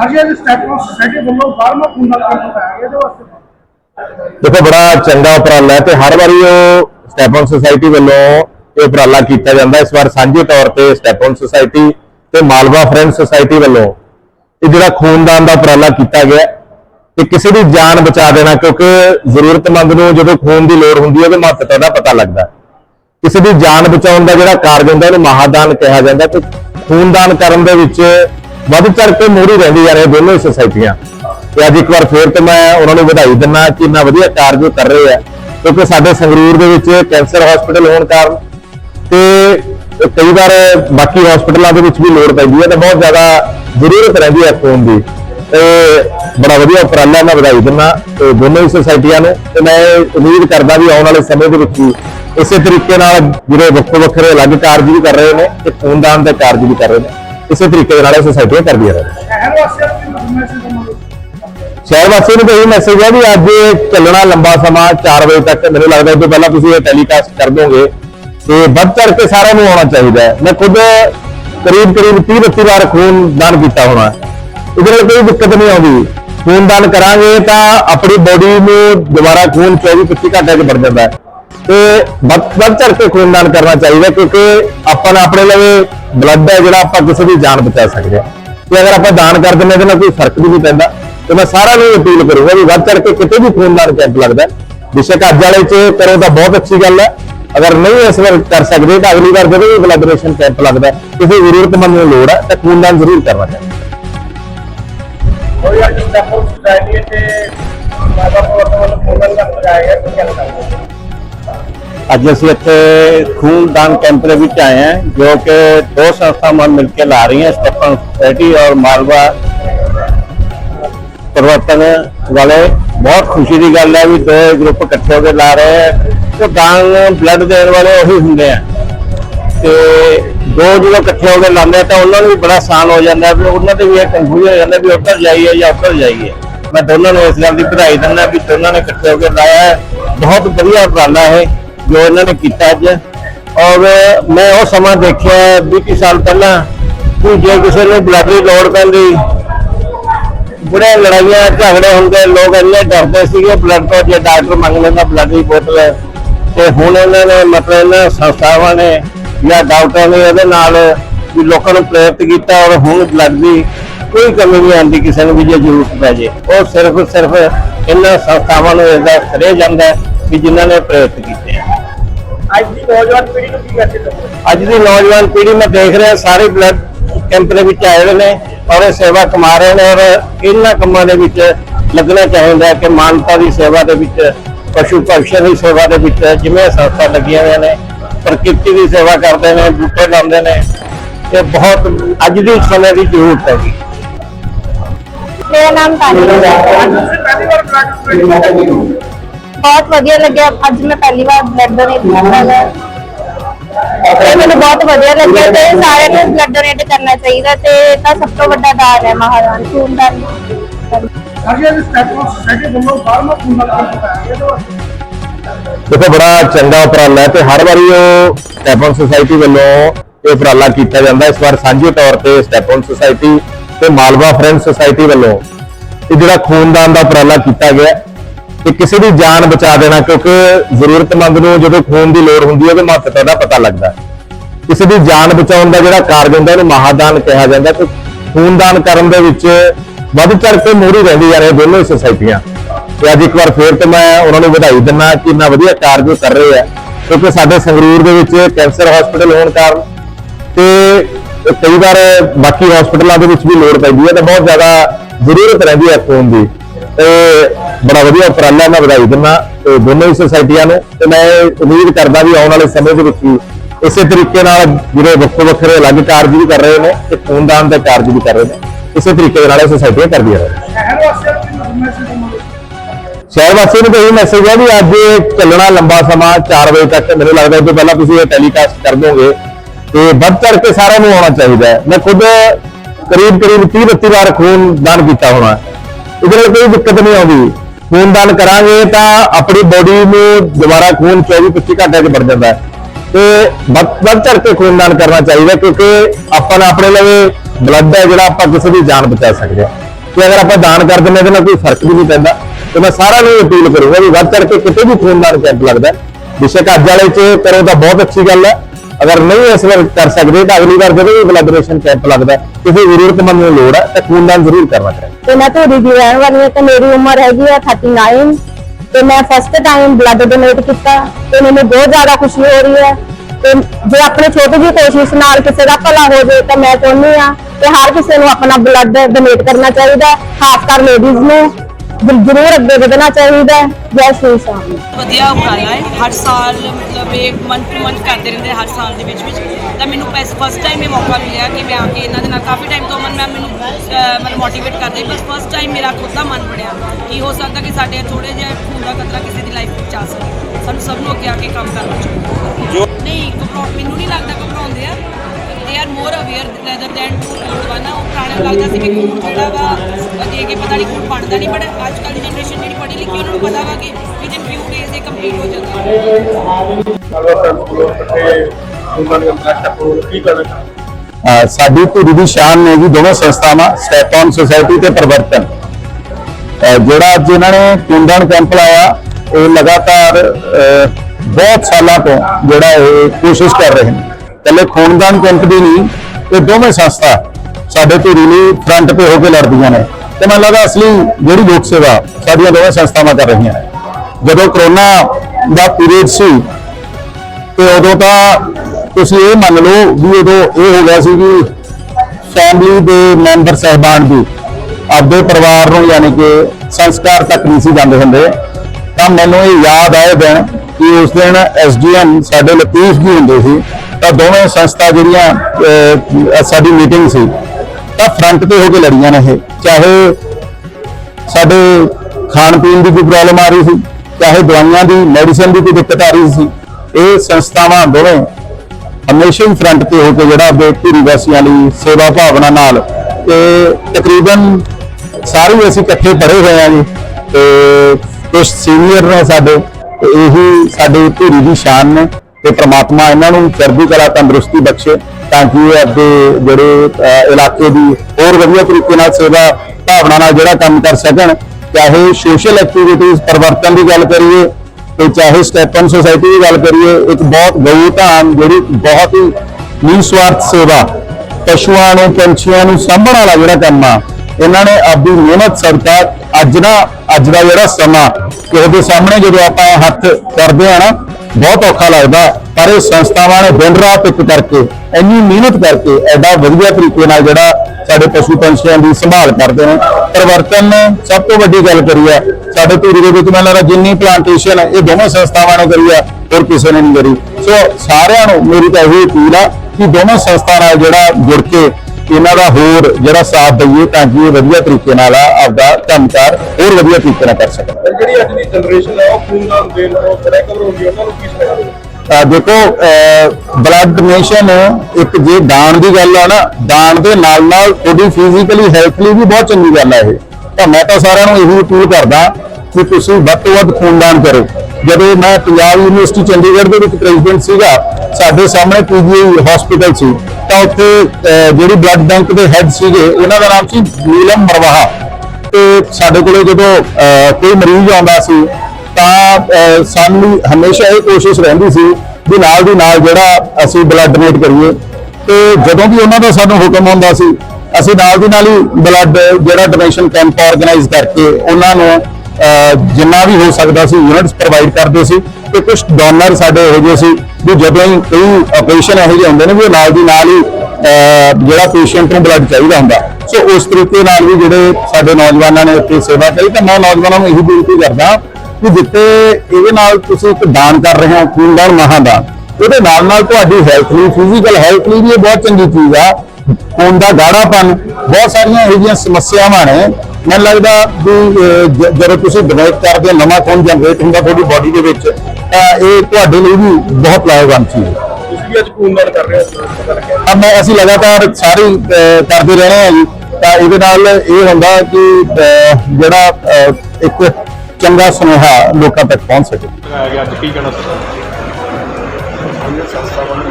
ਸਾਡੀਆਂ ਦੇ step society ਵੱਲੋਂ 12ਵਾਂ ਖੂਨ ਦਾ ਕੈਂਪ ਲਾਇਆ ਗਿਆ, ਇਹਦੇ ਵਾਸਤੇ ਦੇਖੋ, ਬੜਾ ਚੰਗਾ ਉਪਰਾਲਾ ਹੈ ਤੇ ਹਰ ਵਾਰੀ ਉਹ ਸਟੈਪਨ ਸੁਸਾਇਟੀ ਵੱਲੋਂ ਇਹ ਉਪਰਾਲਾ ਕੀਤਾ ਜਾਂਦਾ। ਇਸ ਵਾਰ ਸਾਂਝੇ ਤੌਰ ਤੇ ਸਟੈਪਨ ਸੁਸਾਇਟੀ ਤੇ ਮਾਲਵਾ ਫਰੈਂਡ ਸੁਸਾਇਟੀ ਵੱਲੋਂ ਇਹ ਜਿਹੜਾ ਖੂਨਦਾਨ ਦਾ ਉਪਰਾਲਾ ਕੀਤਾ ਗਿਆ, ਤੇ ਕਿਸੇ ਦੀ ਜਾਨ ਬਚਾ ਦੇਣਾ, ਕਿਉਂਕਿ ਜ਼ਰੂਰਤਮੰਦ ਨੂੰ ਜਦੋਂ ਖੂਨ ਦੀ ਲੋੜ ਹੁੰਦੀ ਹੈ, ਉਹਦੇ ਮਹੱਤਤਾ ਦਾ ਪਤਾ ਲੱਗਦਾ। ਕਿਸੇ ਦੀ ਜਾਨ ਬਚਾਉਣ ਦਾ ਜਿਹੜਾ ਕਾਰਜ ਹੁੰਦਾ, ਉਹਨੂੰ ਮਹਾਦਾਨ ਕਿਹਾ ਜਾਂਦਾ। ਤੇ ਖੂਨਦਾਨ ਕਰਨ ਦੇ ਵਿੱਚ ਵੱਧ ਚੜ ਕੇ ਮੂਹਰੀ ਰਹਿੰਦੀ ਜਾ ਰਹੇ ਦੋਨੋਂ ਹੀ ਸੁਸਾਇਟੀਆਂ। ਤੇ ਅੱਜ ਇੱਕ ਵਾਰ ਫੇਰ ਤੋਂ ਮੈਂ ਉਹਨਾਂ ਨੂੰ ਵਧਾਈ ਦਿੰਦਾ ਕਿ ਇੰਨਾ ਵਧੀਆ ਕਾਰਜ ਉਹ ਕਰ ਰਹੇ ਆ। ਕਿਉਂਕਿ ਸਾਡੇ ਸੰਗਰੂਰ ਦੇ ਵਿੱਚ ਕੈਂਸਰ ਹਸਪੀਟਲ ਹੋਣ ਕਾਰਨ ਤੇ ਕਈ ਵਾਰ ਬਾਕੀ ਹਸਪੀਟਲਾਂ ਦੇ ਵਿੱਚ ਵੀ ਲੋੜ ਪੈਂਦੀ ਹੈ ਤਾਂ ਬਹੁਤ ਜ਼ਿਆਦਾ ਜ਼ਰੂਰਤ ਰਹਿੰਦੀ ਹੈ ਖੂਨ ਦੀ। ਤੇ ਬੜਾ ਵਧੀਆ ਉਪਰਾਲਾ ਮੈਂ ਵਧਾਈ ਦਿੰਦਾ ਤੇ ਦੋਨੋਂ ਹੀ ਸੁਸਾਇਟੀਆਂ ਨੂੰ ਤੇ ਮੈਂ ਉਮੀਦ ਕਰਦਾ ਵੀ ਆਉਣ ਵਾਲੇ ਸਮੇਂ ਦੇ ਵਿੱਚ ਵੀ ਇਸੇ ਤਰੀਕੇ ਨਾਲ ਜਿਹੜੇ ਵੱਖੋ ਵੱਖਰੇ ਅਲੱਗ ਕਾਰਜ ਵੀ ਕਰ ਰਹੇ ਨੇ ਤੇ ਖੂਨਦਾਨ ਦੇ ਕਾਰਜ ਵੀ ਕਰ ਰਹੇ ਨੇ। ਇਸੇ ਤਰੀਕੇ ਦੇ ਨਾਲ ਇਹ ਸੁਸਾਇਟੀਆਂ ਕਰਦੀਆਂ ਰਹਿਣ ਸ਼ਹਿਰ ਵਾਸੀਆਂ ਨੂੰ ਤਾਂ ਇਹ ਮੈਸੇਜ ਹੈ ਵੀ ਅੱਜ ਚੱਲਣਾ ਲੰਬਾ ਸਮਾਂ 4 ਵਜੇ ਤੱਕ। ਮੈਨੂੰ ਲੱਗਦਾ ਇਹ ਤੋਂ ਪਹਿਲਾਂ ਤੁਸੀਂ ਇਹ ਟੈਲੀਕਾਸਟ ਕਰ ਦੋਗੇ ਤੇ ਵੱਧ ਚੜ ਕੇ ਸਾਰਿਆਂ ਨੂੰ ਆਉਣਾ ਚਾਹੀਦਾ ਹੈ। ਮੈਂ ਖੁਦ ਕਰੀਬ ਕਰੀਬ 30 32 ਵਾਰ ਖੂਨ ਦਾਨ ਕੀਤਾ ਹੋਣਾ ਇਹਦੇ ਨਾਲ ਕੋਈ ਦਿੱਕਤ ਨਹੀਂ ਆਉਂਦੀ। ਖੂਨ ਦਾਨ ਕਰਾਂਗੇ ਤਾਂ ਆਪਣੀ ਬੋਡੀ ਨੂੰ ਦੁਬਾਰਾ ਖੂਨ 24 25 ਘੰਟੇ 'ਚ ਵੜ ਜਾਂਦਾ ਹੈ। ਤੇ ਵੱਧ ਵੱਧ ਚੜ ਕੇ ਖੂਨ ਦਾਨ ਕਰਨਾ ਚਾਹੀਦਾ ਕਿਉਂਕਿ ਆਪਾਂ ਆਪਣੇ ਲਈ ਬਲੱਡ ਹੈ ਜਿਹੜਾ ਆਪਾਂ ਕਿਸੇ ਦੀ ਜਾਨ ਬਚਾ ਸਕਦੇ ਹਾਂ। ਤੇ ਅਗਰ ਆਪਾਂ ਦਾਨ ਕਰ ਦਿੰਦੇ ਇਹਦੇ ਨਾਲ ਕੋਈ ਫ਼ਰਕ ਵੀ ਨਹੀਂ ਪੈਂਦਾ। ਤੇ ਮੈਂ ਸਾਰਿਆਂ ਨੂੰ ਅਪੀਲ ਕਰੂੰਗਾ ਵੀ ਵੱਧ ਚੜ ਕੇ ਕਿਤੇ ਵੀ ਖੂਨਦਾਨ ਕੈਂਪ ਲੱਗਦਾ ਹੈ। ਅੱਜ ਵਾਲੇ ਚ ਕਰੋ ਤਾਂ ਬਹੁਤ ਅੱਛੀ ਗੱਲ ਹੈ। ਅਗਰ ਨਹੀਂ ਇਸ ਵਾਰ ਕਰ ਸਕਦੇ ਤਾਂ ਅਗਲੀ ਵਾਰ ਜਦੋਂ ਵੀ ਬਲੱਡ ਡੋਨੇਸ਼ਨ ਕੈਂਪ ਲੱਗਦਾ ਕਿਸੇ ਜ਼ਰੂਰਤਮੰਦ ਨੂੰ ਲੋੜ ਹੈ, ਤਾਂ ਖੂਨਦਾਨ ਜ਼ਰੂਰ ਕਰਨਾ ਚਾਹੀਦਾ ਕੋਈ ਅੱਜ ਸਟੈਪ ਸੋਸਾਇਟੀ ਤੇ ਬਾਬਾ ਕੋਲ ਵੱਲੋਂ ਖੂਨ ਦਾ ਲਗਾਇਆ ਗਿਆ ਕੀ ਕਹਿਣਾ ਚਾਹੁੰਦੇ ਅੱਜ ਅਸੀਂ ਇੱਥੇ ਖੂਨਦਾਨ ਕੈਂਪ ਦੇ ਵਿੱਚ ਆਏ ਹਾਂ, ਜੋ ਕਿ ਦੋ ਸੰਸਥਾਵਾਂ ਮਿਲ ਕੇ ਲਾ ਰਹੀਆਂ, ਸਟੱਪਨ ਸੋਸਾਇਟੀ ਔਰ ਮਾਲਵਾ ਪਰਿਵਰਤਨ ਵਾਲੇ। ਬਹੁਤ ਖੁਸ਼ੀ ਦੀ ਗੱਲ ਹੈ ਵੀ ਦੋ ਗਰੁੱਪ ਇਕੱਠੇ ਹੋ ਕੇ ਲਾ ਰਹੇ ਹੈ। ਉਹ ਦਾਨ ਬਲੱਡ ਦੇਣ ਵਾਲੇ ਉਹੀ ਹੁੰਦੇ ਆ। ਤੇ ਦੋ ਜਦੋਂ ਇਕੱਠੇ ਹੋ ਕੇ ਲਾਉਂਦੇ ਆ, ਤਾਂ ਉਹਨਾਂ ਨੂੰ ਵੀ ਬੜਾ ਆਸਾਨ ਹੋ ਜਾਂਦਾ ਵੀ ਉਹਨਾਂ ਦੇ ਵੀ ਇਹ ਕਨਫਿਊਜ਼ ਹੋ ਜਾਂਦਾ ਵੀ ਉੱਧਰ ਜਾਈਏ ਜਾਂ ਉੱਧਰ ਜਾਈਏ। ਮੈਂ ਦੋਨਾਂ ਨੂੰ ਇਸ ਗੱਲ ਦੀ ਵਧਾਈ ਦਿੰਦਾ ਵੀ ਦੋਨਾਂ ਨੇ ਇਕੱਠੇ ਹੋ ਕੇ ਲਾਇਆ ਹੈ। ਬਹੁਤ ਵਧੀਆ ਉਪਰਾਲਾ ਹੈ ਜੋ ਇਹਨਾਂ ਨੇ ਕੀਤਾ ਅੱਜ। ਔਰ ਮੈਂ ਉਹ ਸਮਾਂ ਦੇਖਿਆ 20 ਸਾਲ ਪਹਿਲਾਂ ਕਿ ਜੇ ਕਿਸੇ ਨੂੰ ਬਲੱਡ ਦੀ ਲੋੜ ਪੈਂਦੀ ਬੜੇ ਲੜਾਈਆਂ, ਝਗੜੇ ਹੁੰਦੇ, ਲੋਕ ਇੰਨੇ ਡਰਦੇ ਸੀਗੇ ਬਲੱਡ ਤੋਂ ਜੇ ਡਾਕਟਰ ਮੰਗ ਲੈਂਦਾ ਬਲੱਡ ਦੀ ਬੋਤਲ ਤੇ ਹੁਣ ਇਹਨਾਂ ਨੇ ਮਤਲਬ ਇਹਨਾਂ ਸੰਸਥਾਵਾਂ ਨੇ ਜਾਂ ਡਾਕਟਰਾਂ ਨੇ ਇਹਦੇ ਨਾਲ ਵੀ ਲੋਕਾਂ ਨੂੰ ਪ੍ਰੇਰਿਤ ਕੀਤਾ ਔਰ ਹੁਣ ਬਲੱਡ ਦੀ ਕੋਈ ਕਮੀ ਨਹੀਂ ਆਉਂਦੀ ਕਿਸੇ ਨੂੰ ਵੀ ਜੇ ਜ਼ਰੂਰਤ ਪੈ ਜੇ। ਉਹ ਸਿਰਫ ਸਿਰਫ ਇਹਨਾਂ ਸੰਸਥਾਵਾਂ ਨੂੰ ਇਹਦਾ ਸਰੇ ਜਾਂਦਾ ਵੀ ਜਿਨ੍ਹਾਂ ਨੇ ਪ੍ਰੇਰਿਤ ਕੀਤੇ ਆ। ਅੱਜ ਦੀ ਨੌਜਵਾਨ ਪੀੜ੍ਹੀ ਨੂੰ ਕੀ ਮੈਸੇਜ ਦਵਾਂਗੇ ਅੱਜ ਦੀ ਨੌਜਵਾਨ ਪੀੜ੍ਹੀ ਮੈਂ ਦੇਖ ਰਿਹਾ ਸਾਰੇ ਬਲੱਡ ਕੈਂਪ ਦੇ ਵਿੱਚ ਆਏ ਹੋਏ ਨੇ ਔਰ ਇਹ ਸੇਵਾ ਕਮਾ ਰਹੇ ਨੇ ਔਰ ਇਹਨਾਂ ਕੰਮਾਂ ਦੇ ਵਿੱਚ ਲੱਗਣਾ ਚਾਹੀਦਾ ਹੈ ਕਿ ਮਾਨਵਤਾ ਦੀ ਸੇਵਾ ਦੇ ਵਿੱਚ ਪਸ਼ੂ ਪਕਸ਼ੀਆਂ ਦੀ ਸੇਵਾ ਦੇ ਵਿੱਚ ਜਿਵੇਂ ਸੰਸਥਾ ਲੱਗੀਆਂ ਹੋਈਆਂ ਨੇ ਪ੍ਰਕਿਰਤੀ ਦੀ ਸੇਵਾ ਕਰਦੇ ਨੇ ਬੂਟੇ ਲਾਉਂਦੇ ਨੇ ਇਹ ਬਹੁਤ ਅੱਜ ਦੀ ਸਮੇਂ ਦੀ ਜ਼ਰੂਰਤ ਹੈਗੀ ਮੇਰਾ ਨਾਮ ਤਾਨੀਆ ਹੈ। ਬਹੁਤ ਵਧੀਆ ਲੱਗਿਆ। ਅੱਜ ਮੈਂ ਪਹਿਲੀ ਵਾਰ ਬਲੱਡ ਡੋਨੇਟ ਕੀਤਾ ਹੈ। ਇਹ ਮੈਨੂੰ ਬਹੁਤ ਵਧੀਆ ਲੱਗਿਆ ਤੇ ਸਾਰਿਆਂ ਨੂੰ ਬਲੱਡ ਡੋਨੇਟ ਕਰਨਾ ਚਾਹੀਦਾ ਤੇ ਇਹ ਤਾਂ ਸਭ ਤੋਂ ਵੱਡਾ ਦਾਨ ਹੈ ਮਹਾਦਾਨ ਖੂਨਦਾਨ ਸਾਡੀਆਂ ਦੇ ਸਟੈਪ ਸੋਸਾਇਟੀ ਵੱਲੋਂ 12ਵਾਂ ਖੂਨ ਦਾ ਕੈਂਪ ਲਗਾਇਆ ਗਿਆ ਇਹਦੇ ਵਾਸਤੇ ਦੇਖੋ ਬੜਾ ਚੰਗਾ ਉਪਰਾਲਾ ਹੈ ਤੇ ਹਰ ਵਾਰੀ ਉਹ ਸਟੈਪਨ ਸੁਸਾਇਟੀ ਵੱਲੋਂ ਇਹ ਉਪਰਾਲਾ ਕੀਤਾ ਜਾਂਦਾ। ਇਸ ਵਾਰ ਸਾਂਝੇ ਤੌਰ ਤੇ ਸਟੈਪਨ ਸੁਸਾਇਟੀ ਤੇ ਮਾਲਵਾ ਫਰੈਂਡ ਸੁਸਾਇਟੀ ਵੱਲੋਂ ਇਹ ਜਿਹੜਾ ਖੂਨਦਾਨ ਦਾ ਉਪਰਾਲਾ ਕੀਤਾ ਗਿਆ ਕਿ ਕਿਸੇ ਦੀ ਜਾਨ ਬਚਾ ਦੇਣਾ, ਕਿਉਂਕਿ ਜ਼ਰੂਰਤਮੰਦ ਨੂੰ ਜਦੋਂ ਖੂਨ ਦੀ ਲੋੜ ਹੁੰਦੀ ਹੈ, ਉਹਦੇ ਮਹੱਤਤਾ ਦਾ ਪਤਾ ਲੱਗਦਾ ਕਿਸੇ ਦੀ ਜਾਨ ਬਚਾਉਣ ਦਾ ਜਿਹੜਾ ਕਾਰਜ ਹੁੰਦਾ, ਉਹਨੂੰ ਮਹਾਦਾਨ ਕਿਹਾ ਜਾਂਦਾ ਕਿ ਖੂਨਦਾਨ ਕਰਨ ਦੇ ਵਿੱਚ ਵੱਧ ਚੜ ਕੇ ਮੋਹਰੀ ਰਹਿੰਦੀ ਰਹਿੰਦੀਆਂ ਨੇ ਦੋਨੋਂ ਹੀ ਸੁਸਾਇਟੀਆਂ। ਤੇ ਅੱਜ ਇੱਕ ਵਾਰ ਫੇਰ ਤੋਂ ਮੈਂ ਉਹਨਾਂ ਨੂੰ ਵਧਾਈ ਦਿੰਦਾ ਕਿ ਇੰਨਾ ਵਧੀਆ ਕਾਰਜ ਉਹ ਕਰ ਰਹੇ ਆ ਕਿਉਂਕਿ ਸਾਡੇ ਸੰਗਰੂਰ ਦੇ ਵਿੱਚ ਕੈਂਸਰ ਹਸਪੀਟਲ ਹੋਣ ਕਾਰਨ ਤੇ ਕਈ ਵਾਰ ਬਾਕੀ ਹਸਪੀਟਲਾਂ ਦੇ ਵਿੱਚ ਵੀ ਲੋੜ ਪੈਂਦੀ ਹੈ, ਤਾਂ ਬਹੁਤ ਜ਼ਿਆਦਾ ਜ਼ਰੂਰਤ ਰਹਿੰਦੀ ਹੈ ਖੂਨ ਦੀ। ਤੇ ਬੜਾ ਵਧੀਆ ਉਪਰਾਲਾ ਮੈਂ ਵਧਾਈ ਦਿੰਦਾ ਤੇ ਦੋਨੋਂ ਹੀ ਸੁਸਾਇਟੀਆਂ ਨੂੰ ਤੇ ਮੈਂ ਉਮੀਦ ਕਰਦਾ ਵੀ ਆਉਣ ਵਾਲੇ ਸਮੇਂ ਦੇ ਵਿੱਚ ਇਸੇ ਤਰੀਕੇ ਨਾਲ ਜਿਹੜੇ ਵੱਖੋ ਵੱਖਰੇ ਅਲੱਗ ਕਾਰਜ ਵੀ ਕਰ ਰਹੇ ਨੇ ਤੇ ਖੂਨਦਾਨ ਦੇ ਕਾਰਜ ਵੀ ਕਰ ਰਹੇ ਨੇ, ਇਸੇ ਤਰੀਕੇ ਨਾਲ ਸੁਸਾਇਟੀਆਂ ਕਰਦੀਆਂ ਰਹਿਣ ਸ਼ਹਿਰ ਵਾਸੀਆਂ ਨੂੰ ਤਾਂ ਇਹ ਮੈਸੇਜ ਹੈ ਵੀ ਅੱਜ ਚੱਲਣਾ ਲੰਬਾ ਸਮਾਂ 4 ਵਜੇ ਤੱਕ ਮੈਨੂੰ ਲੱਗਦਾ ਇਹ ਤੋਂ ਪਹਿਲਾਂ ਤੁਸੀਂ ਇਹ ਟੈਲੀਕਾਸਟ ਕਰ ਦੋਗੇ, ਤੇ ਵੱਧ ਚੜ ਕੇ ਸਾਰਿਆਂ ਨੂੰ ਆਉਣਾ ਚਾਹੀਦਾ ਹੈ। ਮੈਂ ਖੁਦ ਕਰੀਬ ਕਰੀਬ 30 32 ਵਾਰ ਖੂਨ ਦਾਨ ਕੀਤਾ ਹੋਣਾ। ਇਹਦੇ ਨਾਲ ਕੋਈ ਦਿੱਕਤ ਨਹੀਂ ਆਉਂਦੀ। ਖੂਨਦਾਨ ਕਰਾਂਗੇ ਤਾਂ ਆਪਣੀ ਬੋਡੀ ਨੂੰ ਦੁਬਾਰਾ ਖੂਨ 24 25 ਘੰਟੇ 'ਚ ਵੜ ਜਾਂਦਾ ਹੈ। ਤੇ ਵੱਧ ਵੱਧ ਚੜ ਕੇ ਖੂਨਦਾਨ ਕਰਨਾ ਚਾਹੀਦਾ ਕਿਉਂਕਿ ਆਪਾਂ ਨੇ ਆਪਣੇ ਲਈ ਬਲੱਡ ਹੈ ਜਿਹੜਾ ਆਪਾਂ ਕਿਸੇ ਦੀ ਜਾਨ ਬਚਾ ਸਕਦੇ ਹਾਂ। ਕਿ ਅਗਰ ਆਪਾਂ ਦਾਨ ਕਰ ਦਿੰਦੇ ਇਹਦੇ ਨਾਲ ਕੋਈ ਫ਼ਰਕ ਵੀ ਨਹੀਂ ਪੈਂਦਾ। ਤੇ ਮੈਂ ਸਾਰਿਆਂ ਨੂੰ ਅਪੀਲ ਕਰੂੰਗਾ ਵੀ ਵੱਧ ਚੜ ਕੇ ਕਿਤੇ ਵੀ ਖੂਨਦਾਨ ਕੈਂਪ ਲੱਗਦਾ ਬੇਸ਼ੱਕ ਅੱਜ ਵਾਲੇ ਚ ਕਰੋ ਤਾਂ ਬਹੁਤ ਅੱਛੀ ਗੱਲ ਹੈ। ਅਗਰ ਨਹੀਂ ਇਸ ਵਾਰ ਕਰ ਸਕਦੇ ਤਾਂ ਅਗਲੀ ਵਾਰ ਜਦੋਂ ਵੀ ਬਲੱਡ ਡੋਨੇਸ਼ਨ ਕੈਂਪ ਲੱਗਦਾ ਕਿਸੇ ਜ਼ਰੂਰਤਮੰਦ ਨੂੰ ਲੋੜ ਹੈ, ਤਾਂ ਖੂਨਦਾਨ ਜ਼ਰੂਰ ਕਰਨਾ ਚਾਹੀਦਾ ਤੇ ਮੈਂ ਧੂਰੀ ਦੀ ਰਹਿਣ ਵਾਲੀ ਹਾਂ, ਤੇ ਮੇਰੀ ਉਮਰ ਹੈਗੀ ਹੈ 39 ਤੇ ਮੈਂ ਫਸਟ ਟਾਈਮ ਬਲੱਡ ਡੋਨੇਟ ਕੀਤਾ, ਤੇ ਮੈਨੂੰ ਬਹੁਤ ਜ਼ਿਆਦਾ ਖੁਸ਼ੀ ਹੋ ਰਹੀ ਹੈ। ਤੇ ਜੇ ਆਪਣੀ ਛੋਟੀ ਜਿਹੀ ਕੋਸ਼ਿਸ਼ ਨਾਲ ਕਿਸੇ ਦਾ ਭਲਾ ਹੋ ਜਾਏ, ਤਾਂ ਮੈਂ ਚਾਹੁੰਦੀ ਆ ਕਿ ਹਰ ਕਿਸੇ ਨੂੰ ਆਪਣਾ ਬਲੱਡ ਡੋਨੇਟ ਕਰਨਾ ਚਾਹੀਦਾ, ਖਾਸ ਕਰ ਲੇਡੀਜ਼ ਨੂੰ। ਜ਼ਰੂਰ ਅੱਗੇ ਵਧਣਾ ਚਾਹੀਦਾ ਹੈ। ਜੈ ਸ਼੍ਰੀ ਸ਼ਾਮ ਵਧੀਆ ਉਪਰਾਲਾ ਹੈ। ਹਰ ਸਾਲ ਮਤਲਬ ਇਹ ਮੰਥ ਟੂ ਮੰਥ ਕਰਦੇ ਰਹਿੰਦੇ ਹਰ ਸਾਲ ਦੇ ਵਿੱਚ ਵਿੱਚ। ਤਾਂ ਮੈਨੂੰ ਫਸਟ ਟਾਈਮ ਇਹ ਮੌਕਾ ਮਿਲਿਆ ਕਿ ਮੈਂ ਆ ਕੇ ਇਹਨਾਂ ਦੇ ਨਾਲ ਕਾਫੀ ਟਾਈਮ ਤੋਂ ਮਨ ਮੈਂ ਮੈਨੂੰ ਮਤਲਬ ਮੋਟੀਵੇਟ ਕਰਦੇ। ਬਸ ਫਸਟ ਟਾਈਮ ਮੇਰਾ ਖੁਦ ਦਾ ਮਨ ਬਣਿਆ। ਕਿ ਹੋ ਸਕਦਾ ਕਿ ਸਾਡੇ ਥੋੜੇ ਜਿਹਾ ਖੂਨ ਦਾ ਕਤਰਾ ਕਿਸੇ ਦੀ ਲਾਈਫ ਵਿੱਚ ਆ ਸਕੇ। ਸਾਨੂੰ ਸਭ ਨੂੰ ਅੱਗੇ ਆ ਕੇ ਕੰਮ ਕਰਨਾ ਚਾਹੀਦਾ। ਜੋ ਨਹੀਂ aware rather than too old ਉਹ ਪੁਰਾਣਾ ਲੱਗਦਾ ਸੀ ਕਿ ਖੂਨ ਜਿਹੜਾ ਵਾ। ਉਹ ਦੇ ਕੇ ਪਤਾ ਨਹੀਂ ਖੂਨ ਬਣਦਾ ਨਹੀਂ ਬਟ ਅੱਜ ਕੱਲ੍ਹ ਦੀ ਜਨਰੇਸ਼ਨ ਜਿਹੜੀ ਪੜ੍ਹੀ ਲਿਖੀ ਉਹਨਾਂ ਨੂੰ ਪਤਾ ਵਾ ਕਿ ਵਿਦਿਨ ਫਿਊ ਡੇਜ਼ ਇਹ ਕੰਪਲੀਟ ਹੋ ਜਾਂਦਾ। ਕੋਲ ਸਟੈਪ ਸਾਡੀ ਧੂਰੀ ਦੀ ਸ਼ਾਨ ਨੇ ਜੀ ਦੋਵੇਂ ਸੰਸਥਾਵਾਂ ਸਟੈਪਨ ਸੁਸਾਇਟੀ ਤੇ ਪਰਿਵਰਤਨ ਜਿਹੜਾ ਅੱਜ ਇਹਨਾਂ ਨੇ ਖੂਨਦਾਨ ਕੈਂਪ ਲਾਇਆ ਇਹ ਲਗਾਤਾਰ ਬਹੁਤ ਸਾਲਾਂ ਤੋਂ ਜਿਹੜਾ ਇਹ ਕੋਸ਼ਿਸ਼ ਕਰ ਰਹੇ ਨੇ। ਇਕੱਲੇ ਖੂਨਦਾਨ ਕੈਂਪ ਦੀ ਨਹੀਂ ਇਹ ਦੋਵੇਂ ਸੰਸਥਾ ਸਾਡੇ ਧੂਰੀ ਲਈ ਫਰੰਟ ਤੇ ਹੋ ਕੇ ਲੜਦੀਆਂ ਨੇ। ਤੇ ਮੈਨੂੰ ਲੱਗਦਾ ਅਸਲੀ ਜਿਹੜੀ ਲੋਕ ਸੇਵਾ ਸਾਡੀਆਂ ਦੋਵੇਂ ਸੰਸਥਾਵਾਂ ਕਰ ਰਹੀਆਂ ਨੇ। ਜਦੋਂ ਕਰੋਨਾ ਦਾ ਪੀਰੀਅਡ ਸੀ, ਤੇ ਉਦੋਂ ਤਾਂ ਤੁਸੀਂ ਇਹ ਮੰਨ ਲਓ ਵੀ ਉਦੋਂ ਇਹ ਹੋ ਗਿਆ ਸੀ ਕਿ ਫੈਮਿਲੀ ਦੇ ਮੈਂਬਰ ਸਹਿਬਾਨ ਵੀ ਆਪਦੇ ਪਰਿਵਾਰ ਨੂੰ ਯਾਨੀ ਕਿ ਸੰਸਕਾਰ ਤੱਕ ਨਹੀਂ ਸੀ ਜਾਂਦੇ ਹੁੰਦੇ। ਤਾਂ ਮੈਨੂੰ ਇਹ ਯਾਦ ਆਏ ਦਿਨ ਕਿ ਉਸ ਦਿਨ ਐਸਡੀਐਮ ਸਾਡੇ ਲਤੀਫ ਜੀ ਹੁੰਦੇ ਸੀ ਤਾਂ ਦੋਵੇਂ ਸੰਸਥਾ ਜਿਹੜੀਆਂ ਸਾਡੀ ਮੀਟਿੰਗ ਸੀ, ਤਾਂ ਫਰੰਟ ਤੇ ਹੋ ਕੇ ਲੜੀਆਂ ਨੇ ਇਹ। ਚਾਹੇ ਸਾਡੇ ਖਾਣ ਪੀਣ ਦੀ ਕੋਈ ਪ੍ਰੋਬਲਮ ਆ ਰਹੀ ਸੀ, ਚਾਹੇ ਦਵਾਈਆਂ ਦੀ ਮੈਡੀਸਨ ਦੀ ਕੋਈ ਦਿੱਕਤ ਆ ਰਹੀ ਸੀ, ਇਹ ਸੰਸਥਾਵਾਂ ਦੋਵੇਂ ਹਮੇਸ਼ਾ ਹੀ ਫਰੰਟ ਤੇ ਹੋ ਕੇ ਜਿਹੜਾ ਆਪਣੇ ਧੀਰੀ ਵਾਸੀਆਂ ਲਈ ਸੇਵਾ ਭਾਵਨਾ ਨਾਲ ਤੇ ਤਕਰੀਬਨ ਸਾਰੇ ਅਸੀਂ ਇਕੱਠੇ ਪੜ੍ਹੇ ਹੋਏ ਆ ਜੀ ਤੇ ਕੁਝ ਸੀਨੀਅਰ ਨੇ ਸਾਡੇ ਇਹੀ ਸਾਡੇ ਧੀਰੀ ਦੀ ਸ਼ਾਨ ਨੇ। ਤੇ ਪ੍ਰਮਾਤਮਾ ਇਹਨਾਂ ਨੂੰ ਚੜ੍ਹਦੀ ਕਲਾ, ਤੰਦਰੁਸਤੀ ਬਖਸ਼ੇ ਤਾਂ ਕਿ ਇਹ ਆਪਣੇ ਜਿਹੜੇ ਇਲਾਕੇ ਦੀ ਹੋਰ ਵਧੀਆ ਤਰੀਕੇ ਨਾਲ ਸੇਵਾ ਭਾਵਨਾ ਨਾਲ ਜਿਹੜਾ ਕੰਮ ਕਰ ਸਕਣ, ਚਾਹੇ ਸੋਸ਼ਲ ਐਕਟੀਵਿਟੀਜ਼ ਪਰਿਵਰਤਨ ਦੀ ਗੱਲ ਕਰੀਏ ਤੇ ਚਾਹੇ ਸਟੈਪਨ ਸੋਸਾਇਟੀ ਦੀ ਗੱਲ ਕਰੀਏ, ਇੱਕ ਬਹੁਤ ਗਊ ਧਾਮ ਜਿਹੜੀ ਬਹੁਤ ਹੀ ਨਿਸਵਾਰਥ ਸੇਵਾ, ਪਸ਼ੂਆਂ ਨੂੰ, ਪੰਛੀਆਂ ਨੂੰ ਸਾਂਭਣ ਵਾਲਾ ਜਿਹੜਾ ਕੰਮ ਆ, ਇਹਨਾਂ ਨੇ ਆਪਦੀ ਮਿਹਨਤ, ਸਦਕਾ ਅੱਜ ਨਾ, ਅੱਜ ਦਾ ਜਿਹੜਾ ਸਮਾਂ, ਕਿਸੇ ਦੇ ਸਾਹਮਣੇ ਜਦੋਂ ਆਪਾਂ ਹੱਥ ਕਰਦੇ ਆ ਨਾ ਬਹੁਤ ਔਖਾ ਲੱਗਦਾ, ਪਰ ਇਹ ਸੰਸਥਾਵਾਂ ਨੇ ਦਿਨ ਰਾਤ ਇੱਕ ਕਰਕੇ, ਇੰਨੀ ਮਿਹਨਤ ਕਰਕੇ, ਐਡਾ ਵਧੀਆ ਤਰੀਕੇ ਨਾਲ ਜਿਹੜਾ ਸਾਡੇ ਪਸ਼ੂ ਪੰਛੀਆਂ ਦੀ ਸੰਭਾਲ ਕਰਦੇ ਨੇ। ਪਰਿਵਰਤਨ ਨੇ ਸਭ ਤੋਂ ਵੱਡੀ ਗੱਲ ਕਰੀ ਹੈ ਸਾਡੇ ਧੂਰੀ ਦੇ ਵਿੱਚ ਮੈਨੂੰ ਲੱਗਦਾ ਜਿੰਨੀ ਪਲਾਂਟੇਸ਼ਨ ਹੈ ਇਹ ਦੋਵੇਂ ਸੰਸਥਾਵਾਂ ਨੇ ਕਰੀ ਹੈ ਹੋਰ ਕਿਸੇ ਨੇ ਨਹੀਂ ਕਰੀ। ਸੋ ਸਾਰਿਆਂ ਨੂੰ ਮੇਰੀ ਤਾਂ ਇਹ ਅਪੀਲ ਆ ਕਿ ਦੋਵੇਂ ਸੰਸਥਾ ਨਾਲ ਜਿਹੜਾ ਜੁੜ ਕੇ ਇਹਨਾਂ ਦਾ ਹੋਰ ਜਿਹੜਾ ਸਾਥ ਦਈਏ ਤਾਂ ਕਿ ਇਹ ਵਧੀਆ ਤਰੀਕੇ ਨਾਲ ਆਪਦਾ ਕੰਮਕਾਰ ਹੋਰ ਵਧੀਆ ਤਰੀਕੇ ਨਾਲ ਕਰ ਸਕਣ। ਜਿਹੜੀ ਅੱਜ ਦੀ ਜਨਰੇਸ਼ਨ ਹੈ ਉਹ ਖੂਨਦਾਨ ਦੇਣ ਤੋਂ ਬੜਾ ਘਬਰਾਉਂਦੀ ਹੈ ਉਹਨਾਂ ਨੂੰ ਕੀ ਸੁਣਾਇਆ ਅਹ ਦੇਖੋ ਬਲੱਡ ਡੋਨੇਸ਼ਨ ਇੱਕ ਜੇ ਦਾਨ ਦੀ ਗੱਲ ਆ ਨਾ ਦਾਨ ਦੇ ਨਾਲ ਨਾਲ ਤੁਹਾਡੀ ਫਿਜ਼ੀਕਲੀ ਹੈਲਥ ਲਈ ਵੀ ਬਹੁਤ ਚੰਗੀ ਗੱਲ ਹੈ ਇਹ। ਤਾਂ ਮੈਂ ਤਾਂ ਸਾਰਿਆਂ ਨੂੰ ਇਹੀ ਅਪੀਲ ਕਰਦਾ ਕਿ ਤੁਸੀਂ ਵੱਧ ਤੋਂ ਵੱਧ ਖੂਨਦਾਨ ਕਰੋ। ਜਦੋਂ ਮੈਂ ਪੰਜਾਬ ਯੂਨੀਵਰਸਿਟੀ ਚੰਡੀਗੜ੍ਹ ਦੇ ਵਿੱਚ ਪ੍ਰੈਜ਼ੀਡੈਂਟ ਸੀਗਾ ਸਾਡੇ ਸਾਹਮਣੇ ਪੀਜੀਆਈ ਹਸਪੀਟਲ ਸੀ ਤਾਂ ਉੱਥੇ ਅਹ, ਜਿਹੜੀ ਬਲੱਡ ਬੈਂਕ ਦੇ ਹੈੱਡ ਸੀਗੇ ਉਹਨਾਂ ਦਾ ਨਾਮ ਸੀ ਨੀਲਮ ਮਰਵਾਹਾ। ਤੇ ਸਾਡੇ ਕੋਲੇ ਜਦੋਂ ਕੋਈ ਮਰੀਜ਼ ਆਉਂਦਾ ਸੀ ਤਾਂ ਸਾਨੂੰ ਹਮੇਸ਼ਾ ਇਹ ਕੋਸ਼ਿਸ਼ ਰਹਿੰਦੀ ਸੀ ਵੀ ਨਾਲ ਦੀ ਨਾਲ ਜਿਹੜਾ ਅਸੀਂ ਬਲੱਡ ਡੋਨੇਟ ਕਰੀਏ। ਤੇ ਜਦੋਂ ਵੀ ਉਹਨਾਂ ਦਾ ਸਾਨੂੰ ਹੁਕਮ ਆਉਂਦਾ ਸੀ ਅਸੀਂ ਨਾਲ ਦੀ ਨਾਲ ਹੀ ਬਲੱਡ ਜਿਹੜਾ ਡੋਨੇਸ਼ਨ ਕੈਂਪ ਆਰਗੇਨਾਈਜ਼ ਕਰਕੇ ਉਹਨਾਂ ਨੂੰ ਜਿੰਨਾ ਵੀ ਹੋ ਸਕਦਾ ਸੀ ਯੂਨਿਟਸ ਪ੍ਰੋਵਾਈਡ ਕਰਦੇ ਸੀ ਤੇ ਕੁਝ ਡੋਨਰ ਸਾਡੇ ਇਹੋ ਜਿਹੇ ਸੀ ਵੀ ਜਦੋਂ ਹੀ ਕਈ ਆਪਰੇਸ਼ਨ ਇਹੋ ਜਿਹੇ ਹੁੰਦੇ ਨੇ ਵੀ ਨਾਲ ਦੀ ਨਾਲ ਹੀ ਜਿਹੜਾ ਪੇਸ਼ੈਂਟ ਨੂੰ ਬਲੱਡ ਚਾਹੀਦਾ ਹੁੰਦਾ। ਸੋ ਉਸ ਤਰੀਕੇ ਨਾਲ ਵੀ ਜਿਹੜੇ ਸਾਡੇ ਨੌਜਵਾਨਾਂ ਨੇ ਇੱਥੇ ਸੇਵਾ ਕਰੀ ਤਾਂ ਮੈਂ ਨੌਜਵਾਨਾਂ ਨੂੰ ਇਹੀ ਬੇਨਤੀ ਕਰਦਾ ਕਿ ਜਿੱਤੇ ਇਹਦੇ ਨਾਲ ਤੁਸੀਂ ਇੱਕ ਦਾਨ ਕਰ ਰਹੇ ਹੋ, ਖੂਨਦਾਨ ਮਹਾਦਾਨ, ਉਹਦੇ ਨਾਲ ਨਾਲ ਤੁਹਾਡੀ ਹੈਲਥ ਲਈ ਫਿਜ਼ੀਕਲ ਹੈਲਥ ਲਈ ਵੀ ਇਹ ਬਹੁਤ ਚੰਗੀ ਚੀਜ਼ ਆ। ਖੂਨ ਦਾ ਗਾੜਾਪਨ ਬਹੁਤ ਸਾਰੀਆਂ ਇਹੋ ਜਿਹੀਆਂ ਸਮੱਸਿਆਵਾਂ ਨੇ ਮੈਨੂੰ ਲੱਗਦਾ ਵੀ ਜਦੋਂ ਤੁਸੀਂ ਡੋਨੇਟ ਕਰਦੇ ਹੋ ਨਵਾਂ ਖੂਨ ਜਨਰੇਟ ਹੁੰਦਾ ਤੁਹਾਡੀ ਬਾਡੀ ਦੇ ਵਿੱਚ ਤਾਂ ਇਹ ਤੁਹਾਡੇ ਲਈ ਵੀ ਬਹੁਤ ਲਾਹੇਵੰਦ ਚੀਜ਼ ਹੈ। ਤੁਸੀਂ ਵੀ ਅੱਜ ਖੂਨਦਾਨ ਕਰ ਰਹੇ ਹੋ ਪਤਾ ਲੱਗਿਆ ਅਬ ਮੈਂ ਅਸੀਂ ਲਗਾਤਾਰ ਸਾਰੇ ਹੀ, ਕਰਦੇ ਰਹਿਣੇ ਆ ਜੀ। ਤਾਂ ਇਹਦੇ ਨਾਲ ਇਹ ਹੁੰਦਾ ਕਿ ਜਿਹੜਾ ਇੱਕ ਚੰਗਾ ਸੁਨੇਹਾ ਲੋਕਾਂ ਤੱਕ ਪਹੁੰਚ ਸਕੇ। ਸਾਰੀਆਂ ਸੰਸਥਾਵਾਂ ਨੂੰ ਮੁਬਾਰਕਬਾਦ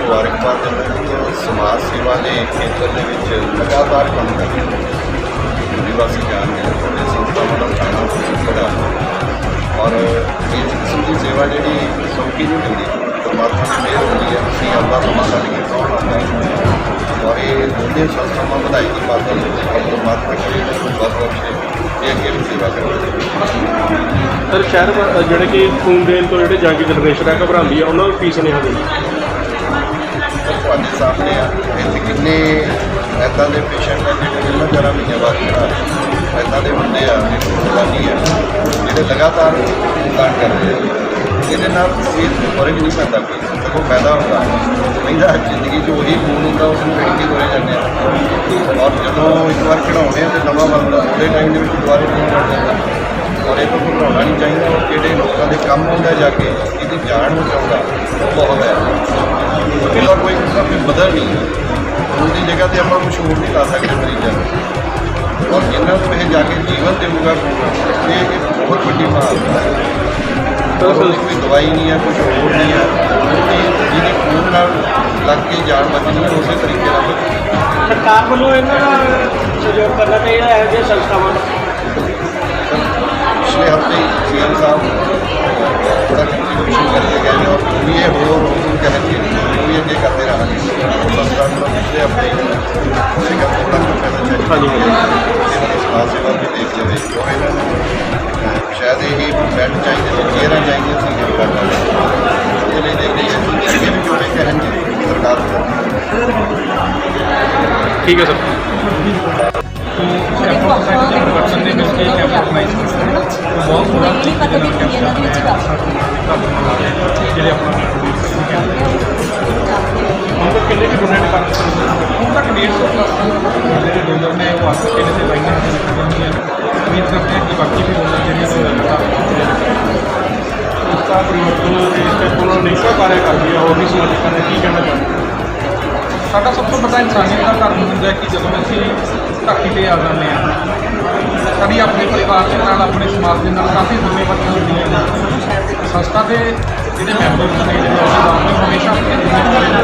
ਔਰ ਇਸ ਕਿਸਮ ਦੀ ਸੇਵਾ ਜਿਹੜੀ ਸੌਖੀ ਨਹੀਂ ਹੁੰਦੀ ਪਰਮਾਤਮਾ ਦੀ ਮਿਹਰ ਹੁੰਦੀ ਹੈ ਅਸੀਂ ਆਪਦਾ ਸਮਾਂ ਕੱਢ ਕੇ ਕੌਣ ਆਉਂਦਾ ਹੈ। ਔਰ ਇਹ ਦੋਨੇ ਸੰਸਥਾਵਾਂ ਵਧਾਈ ਦੀ ਪਾਤਰ ਔਰ ਪਰਮਾਤਮਾ ਕਰੇ ਬਹੁਤ ਬਹੁਤ ਇਹ ਅੱਗੇ ਵੀ ਸੇਵਾ ਕਰਦੇ ਸਰ ਸ਼ਹਿਰ ਜਿਹੜੇ ਕਿ ਖੂਨ ਦੇਣ ਤੋਂ ਜਿਹੜੇ ਜਾਂਗੀ ਜਨਰੇਸ਼ਨ ਹੈ ਘਬਰਾਉਂਦੀ ਆ ਉਹਨਾਂ ਨੂੰ ਕੀ ਸੁਨੇਹਾ ਦੇਣਾ? ਤੁਹਾਡੇ ਸਾਹਮਣੇ ਆ ਇੱਥੇ ਕਿੰਨੇ ਐਦਾਂ ਦੇ ਪੇਸ਼ੈਂਟ ਆ ਜਿਹੜੇ ਜਿੰਨਾ ਜਰਾ ਮਹੀਨੇ ਬਾਅਦ ਜਿਹੜਾ ਐਦਾਂ ਦੇ ਬੰਦੇ ਆ ਸਲਾਨੀ ਆ, ਜਿਹੜੇ ਲਗਾਤਾਰ ਦਾਨ ਕਰਦੇ ਆ। ਇਹਦੇ ਨਾਲ ਸਿਹਤ ਨੂੰ ਫ਼ਰਕ ਨਹੀਂ ਪੈਂਦਾ ਕੋਈ ਸਗੋਂ ਫਾਇਦਾ ਹੁੰਦਾ। ਕਹਿੰਦਾ ਜ਼ਿੰਦਗੀ 'ਚ ਉਹੀ ਖੂਨ ਹੁੰਦਾ ਉਸ ਨੂੰ ਵੇਖ ਕੇ ਹੋਏ ਜਾਂਦੇ ਆ। ਔਰ ਜਦੋਂ ਇੱਕ ਵਾਰ ਚੜਾਉਂਦੇ ਆ ਤੇ ਨਵਾਂ ਬਣਦਾ ਉਹਦੇ ਟਾਈਮ ਦੇ ਵਿੱਚ ਦੁਬਾਰਾ ਖੂਨ ਬਣ ਜਾਂਦਾ। ਔਰ ਇਹ ਤੋਂ ਘਬਰਾਉਣਾ ਨਹੀਂ ਚਾਹੀਦਾ ਔਰ ਜਿਹੜੇ ਲੋਕਾਂ ਦੇ ਕੰਮ ਹੁੰਦਾ ਜਾ ਕੇ ਇਹਦੀ ਜਾਨ ਬਚਾਉਂਦਾ ਉਹ ਬਹੁਤ ਹੈ। ਇਹਦਾ ਕੋਈ ਕਿਸਮ ਦੀ ਬਦਲ ਨਹੀਂ। ਹੈ ਉਹਦੀ ਜਗ੍ਹਾ ਤੇ ਆਪਾਂ ਮਸ਼ਹੂਰ ਨਹੀਂ ਲਾ ਸਕਦੇ ਮਰੀਜ਼ਾਂ ਨੂੰ। ਔਰ ਜਿਨ੍ਹਾਂ ਨੂੰ ਇਹ ਜਾ ਕੇ ਜੀਵਨ ਦੇਊਗਾ ਇਹ ਇੱਕ ਬਹੁਤ ਵੱਡੀ ਮਹਾਨਤਾ ਹੈ ਤਾਂ ਕੋਈ ਦਵਾਈ ਨਹੀਂ ਹੈ ਕੁਝ ਹੋਰ ਨਹੀਂ ਹੈ ਉਹਦੀ ਜਿਹਦੀ ਖੂਨ ਨਾਲ ਲੱਗ ਕੇ ਜਾਨ ਬਚਣੀ ਹੈ ਉਸੇ ਤਰੀਕੇ ਨਾਲ ਬਚਣੀ ਸਰਕਾਰ ਵੱਲੋਂ ਇਹਨਾਂ ਦਾ ਸਹਿਯੋਗ ਕਰਨਾ ਚਾਹੀਦਾ ਹੈ ਜੇ ਸੰਸਥਾਵਾਂ ਨੂੰ ਪਿਛਲੇ ਹਫ਼ਤੇ ਸੀਐਮ ਸਾਹਿਬ ਬੜਾ ਕੰਟਰੀਬਿਊਸ਼ਨ ਕਰਕੇ ਗਏ ਨੇ ਔਰ ਵੀ ਇਹ ਹੋਰ ਰੋਜ਼ ਕਹਿਣਗੇ ਉਹ ਵੀ ਅੱਗੇ ਕਰਦੇ ਰਹਾਂਗੇ ਸੰਸਥਾ ਨੂੰ ਪਿਛਲੇ ਹਫ਼ਤੇ ਸੀਗਾ ਥੋੜਾ ਜਿਹਾ ਪੈਸਾ ਚਾਹੀਦਾ ਹਾਂਜੀ, ਹਾਂਜੀ। ਇਹਨਾਂ ਦੀ ਸਮਾਜ ਸੇਵਾ ਵੀ ਦੇਖ ਲਵੇ ਜੋ ਇਹਨਾਂ ਨੂੰ ਅਹ, ਸ਼ਾਇਦ ਇਹ ਬੈੱਡ ਚਾਹੀਦੇ ਨੇ ਚੇਅਰਾਂ ਚਾਹੀਦੀਆਂ ਸੀ ਇਹ ਕਰਦਾ ਉਹਦੇ ਲਈ ਦੇਖ ਲਈਏ ਅੱਗੇ ਵੀ ਜੋੜੇ ਕਹਿਣਗੇ ਸਰਕਾਰ ਨੂੰ ਠੀਕ ਹੈ ਸਰ ਜਿਹੜੇ ਆਪਣਾ ਹੁਣ ਤੱਕ ਕਿੰਨੇ ਕਿ ਡੋਨੇਟ ਕਰ ਦਿੱਤੇ ਹੁਣ ਤੱਕ 150 ਪਲੱਸ ਜਿਹੜੇ ਡੋਨਰ ਨੇ ਉਹ ਆਸ ਕੇ ਨੇ ਲਾਈਨਾਂ ਉਮੀਦ ਕਰਦੇ ਹਾਂ ਕਿ ਬਾਕੀ ਵੀ ਡੋਨਰ ਜਿਹੜੀਆਂ ਨੇ ਲਗਾਤਾਰ ਉਸ ਦਾ ਪਰਿਵਰਤਨ ਦੇ ਸਟੈਪ ਉਹਨਾਂ ਨੇ ਨਿਸ਼ਚੈ ਕਾਰਿਆ ਕਰਦੀ ਹੈ ਹੋਰ ਵੀ ਸਮਾਜਿਕਾਂ ਕੀ ਕਹਿਣਾ ਚਾਹੁੰਦੇ ਸਾਡਾ ਸਭ ਤੋਂ ਵੱਡਾ ਇਨਸਾਨੀਅਤ ਦਾ ਧਰਮ ਹੁੰਦਾ ਹੈ ਕਿ ਜਦੋਂ ਅਸੀਂ ਧਰਤੀ ਤੇ ਆ ਜਾਂਦੇ ਹਾਂ ਸਾਡੀ ਆਪਣੇ ਪਰਿਵਾਰ ਦੇ ਨਾਲ, ਆਪਣੇ ਸਮਾਜ ਦੇ ਨਾਲ ਕਾਫੀ ਜ਼ਿੰਮੇਵਾਰੀਆਂ ਹੁੰਦੀਆਂ ਨੇ। ਸੰਸਥਾ ਦੇ ਜਿਹੜੇ ਮੈਂਬਰ ਨੇ ਜਿਹੜੇ ਅਹੁਦੇਦਾਰ ਹਮੇਸ਼ਾ ਆਪਣੀਆਂ ਜ਼ਿੰਮੇਵਾਰੀਆਂ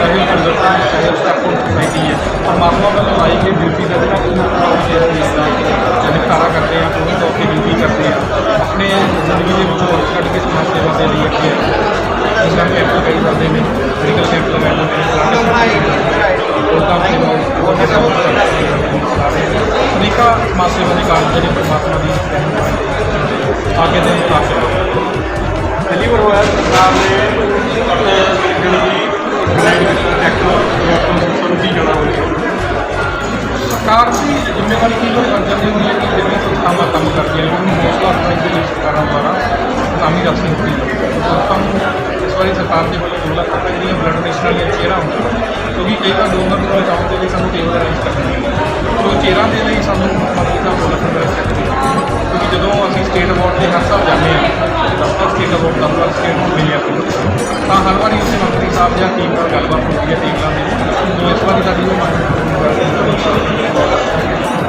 ਚਾਹੇ ਕੰਡਕਟਰ ਹੈ ਚਾਹੇ ਸਟਾਫ ਸੋਸਾਇਟੀ ਹੈ। ਪਰਮਾਤਮਾ ਵੱਲੋਂ ਲਾਈ ਗਈ ਡਿਊਟੀ ਦਾ ਜਿਹੜਾ ਪੂਰਾ ਪੂਰਾ ਕਰਦੇ ਆ ਪੂਰੀ ਤੌਰ ਤੇ ਡਿਊਟੀ ਕਰਦੇ ਆ। ਆਪਣੇ ਜ਼ਿੰਦਗੀ ਦੇ ਵਿੱਚੋਂ ਵਕਤ ਕੱਢ ਕੇ ਸਮਾਜ ਸੇਵਾ ਦੇ ਲਈ ਅੱਗੇ ਇਸ ਕਰਕੇ ਕੈਂਪ ਲਗਾਈ ਜਾਂਦੇ ਨੇ ਮੈਡੀਕਲ ਕੈਂਪ ਲਗਾਉਂਦੇ ਨੇ ਆਗੇ ਦੇ ਮੁਤਾਬਕ ਡਿਲੀਵਰ ਹੋਇਆ ਸਰਕਾਰ ਨੇ ਆਪਣੇ ਜਾਣਾ ਹੋਵੇ ਸਰਕਾਰ ਦੀ ਜ਼ਿੰਮੇਵਾਰੀ ਕੀ ਲੋਕ ਕਰ ਜਾਂਦੀ ਹੁੰਦੀ ਹੈ ਕਿ ਜਿਹੜੀਆਂ ਸੰਸਥਾਵਾਂ ਕੰਮ ਕਰਦੀਆਂ ਨੇ ਉਹਨੂੰ ਹੌਸਲਾ ਅਫਜ਼ਾਈ ਦੇ ਲਈ ਸਰਕਾਰਾਂ ਦੁਆਰਾ ਨਾਮੀ ਰਸਮ ਦਿੱਤੀ ਜਾਂਦੀ ਹੈ। ਸੰਸਥਾ ਨੂੰ ਇਸ ਵਾਰੀ ਸਰਕਾਰ ਦੇ ਵੱਲੋਂ ਦੋ ਲੱਖ ਰੁਪਏ ਦੀਆਂ ਬਲੱਡ ਡੋਨੇਸ਼ਨ ਵਾਲੀਆਂ ਚੇਅਰਾਂ ਹੁੰਦੀਆਂ। ਕਿਉਂਕਿ ਕਈ ਵਾਰ ਡੋਨਰ ਨੂੰ ਬਚਾਉਣ ਦੇ ਲਈ ਸਾਨੂੰ ਟੇਬਲ ਅਰੇਂਜ ਕਰਨੀ ਹੈ ਸੋ ਚੇਅਰਾਂ ਦੇ ਲਈ ਸਾਨੂੰ ਸਟੇਟ ਅਵਾਰਡ ਦੇ ਹਰ ਸਾਲ ਜਾਂਦੇ ਹਾਂ ਦਫ਼ਤਰ ਸਟੇਟ ਅਵਾਰਡ ਦਫ਼ਤਰ ਸਟੇਟ ਨੂੰ ਮਿਲਿਆ ਕਰੋ ਤਾਂ ਹਰ ਵਾਰੀ ਉੱਥੇ ਮੰਤਰੀ ਸਾਹਿਬ ਜਾਂ ਟੀਮ ਨਾਲ ਗੱਲਬਾਤ ਹੁੰਦੀ ਹੈ ਟੀਮਾਂ ਦੀ ਸੋ ਇਸ ਵਾਰੀ ਸਾਡੀ ਉਹ ਮੰਗ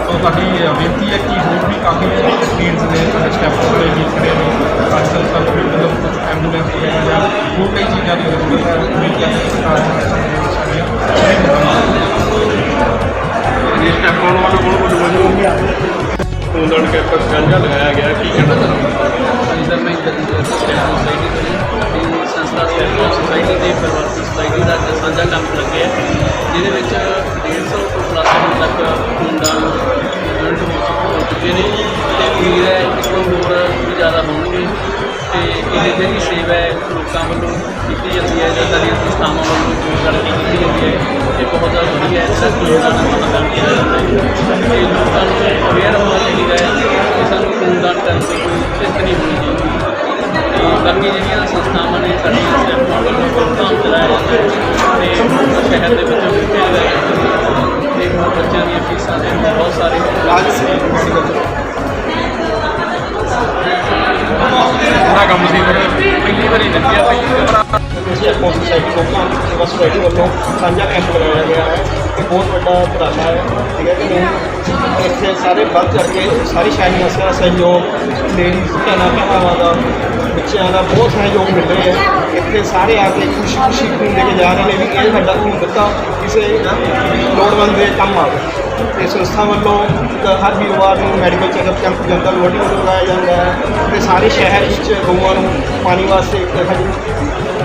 ਸੋ ਸਾਡੀ ਅ, ਬੇਨਤੀ ਹੈ ਕਿ ਹੋਰ ਵੀ ਕਾਫੀ ਟੀਮਸ ਨੇ ਸਾਡੇ ਸਟੈਪ ਵਾਲੇ ਵੀ ਖੜੇ ਨੇ ਅੱਜ ਕੱਲ੍ਹ ਸਾਨੂੰ ਵੀ ਮਤਲਬ ਕੁਝ ਐਂਬੂਲੈਂਸ ਵਗੈਰਾ ਜਾਂ ਹੋਰ ਕਈ ਚੀਜ਼ਾਂ ਦੀ ਜ਼ਰੂਰਤ ਹੈ ਉਮੀਦ ਕਰਦੇ ਹਾਂ ਕਿ ਸਰਕਾਰ ਸਾਡੀਆਂ ਇਹ ਸਟੈਪ ਆਉਣ ਵਾਲਾ ਕੋਲ ਕੋਲ ਕੇ ਪਰ ਗੰਜਾ ਲਗਾਇਆ ਗਿਆ ਕੀ ਕਹਿਣਾ ਚਾਹੁੰਦੇ ਸਰ ਮੈਂ ਸੋਸਾਇਟੀ ਤੋਂ ਸੰਸਥਾ ਸਟੈਂਡ ਸੋਸਾਇਟੀ ਦੇ ਪ੍ਰਵਾਸੀ ਸੋਸਾਇਟੀ ਦਾ ਅੱਜ ਸਾਂਝਾ ਕੰਮ ਲੱਗਿਆ ਜਿਹਦੇ ਵਿੱਚ 150 ਤੋਂ ਪਲੱਸ ਤੱਕ ਖੂਨਦਾਨ ਯੂਨਿਟ ਹੋ ਚੁੱਕੇ ਨੇ ਤੇ ਉਮੀਦ ਹੈ ਕਿ ਹੋਰ ਵੀ ਜ਼ਿਆਦਾ ਹੋਣਗੇ ਤੇ ਇਹਦੀ ਜਿਹੜੀ ਸੇਵਾ ਹੈ, ਲੋਕਾਂ ਵੱਲੋਂ ਕੀਤੀ ਜਾਂਦੀ ਹੈ, ਜਾਂ ਸਾਡੀਆਂ ਸੰਸਥਾਵਾਂ ਵੱਲੋਂ ਜੋ ਕਰਕੇ ਕੀਤੀ ਜਾਂਦੀ ਹੈ, ਇਹ ਬਹੁਤ ਜ਼ਿਆਦਾ ਵਧੀਆ ਹੈ। ਸਰ ਖੂਨਦਾਨ ਦਾ ਮਤਲਬ ਕੀਤਾ ਜਾਂਦਾ ਹੈ ਤੇ ਲੋਕਾਂ ਨੂੰ ਅਵੇਅਰ ਹੋਣਾ ਚਾਹੀਦਾ ਹੈ ਕਿ ਸਾਨੂੰ ਕਰਨ ਦੀ ਕੋਈ ਚਿੰਤਾ ਨਹੀਂ ਹੋਣੀ ਚਾਹੀਦੀ। ਤੇ ਬਾਕੀ ਜਿਹੜੀਆਂ ਸੰਸਥਾਵਾਂ ਨੇ ਸਾਡੀਆਂ ਸਟੈਪਾਂ ਵੱਲੋਂ ਪ੍ਰੋਗਰਾਮ ਚਲਾਇਆ ਜਾਂਦਾ ਹੈ। ਤੇ ਸ਼ਹਿਰ ਦੇ ਵਿੱਚੋਂ ਵੀ ਖੇਡਦਾ ਹੈ। ਤੇ ਹੋਰ ਬੱਚਿਆਂ ਦੀਆਂ ਫੀਸਾਂ ਦੇ ਬਹੁਤ ਸਾਰੇ ਬੜਾ ਕੰਮ ਸੀ ਪਹਿਲੀ ਵਾਰੀ ਜਿੱਤਿਆ ਪਹਿਲੀ ਵਾਰ ਸੋਸਾਇਟੀ ਲੋਕਾਂ ਸੇਵਾ ਸੁਸਾਇਟੀ ਵੱਲੋਂ ਸਾਂਝਾ ਕੈਂਪ ਲਗਾਇਆ ਗਿਆ ਹੈ। ਇਹ ਬਹੁਤ ਵੱਡਾ ਉਪਰਾਲਾ ਹੈ, ਠੀਕ ਹੈ ਕਿ ਨਹੀਂ ਇੱਥੇ ਸਾਰੇ ਵੱਧ ਚੜ ਕੇ ਸਾਰੀ ਸ਼ਾਹੀ ਦਾ ਸਹਿਯੋਗ ਲੇਡੀਜ਼ ਭੈਣਾਂ, ਭਰਾਵਾਂ ਦਾ, ਬੱਚਿਆਂ ਦਾ ਬਹੁਤ ਸਹਿਯੋਗ ਮਿਲ ਰਿਹਾ ਹੈ। ਇੱਥੇ ਸਾਰੇ ਆ ਕੇ ਖੁਸ਼ੀ ਖੁਸ਼ੀ ਖੂਨ ਦੇ ਕੇ ਜਾ ਰਹੇ ਨੇ ਵੀ ਇਹ ਸਾਡਾ ਖੂਨ ਦਿੱਤਾ, ਕਿਸੇ ਲੋੜਵੰਦ ਦੇ ਕੰਮ ਆਵੇ ਤੇ ਸੰਸਥਾ ਵੱਲੋਂ ਇੱਕ ਹਰ ਵੀਰਵਾਰ ਨੂੰ ਮੈਡੀਕਲ ਚੈੱਕਅਪ ਕੈਂਪ ਜਨਤਾ ਲੋੜੀ ਵੱਲੋਂ ਲਗਾਇਆ ਜਾਂਦਾ ਹੈ। ਤੇ ਸਾਰੇ ਸ਼ਹਿਰ ਵਿੱਚ ਗਊਆਂ ਨੂੰ ਪਾਣੀ ਵਾਸਤੇ ਇੱਕ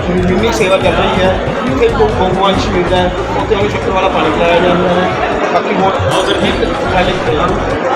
ਮਿੰਨੀ ਸੇਵਾ ਚੱਲ ਰਹੀ ਹੈ। ਜਿੱਥੇ ਕੋ ਗਊਵੰਸ਼ ਮਿਲਦਾ ਹੈ। ਉੱਥੇ ਉਹਨੂੰ ਸ਼ੱਕਰ ਵਾਲਾ ਪਾਣੀ ਪਿਲਾਇਆ ਜਾਂਦਾ ਹੈ। ਬਾਕੀ ਹੋਰ ਬਹੁਤ ਹੀ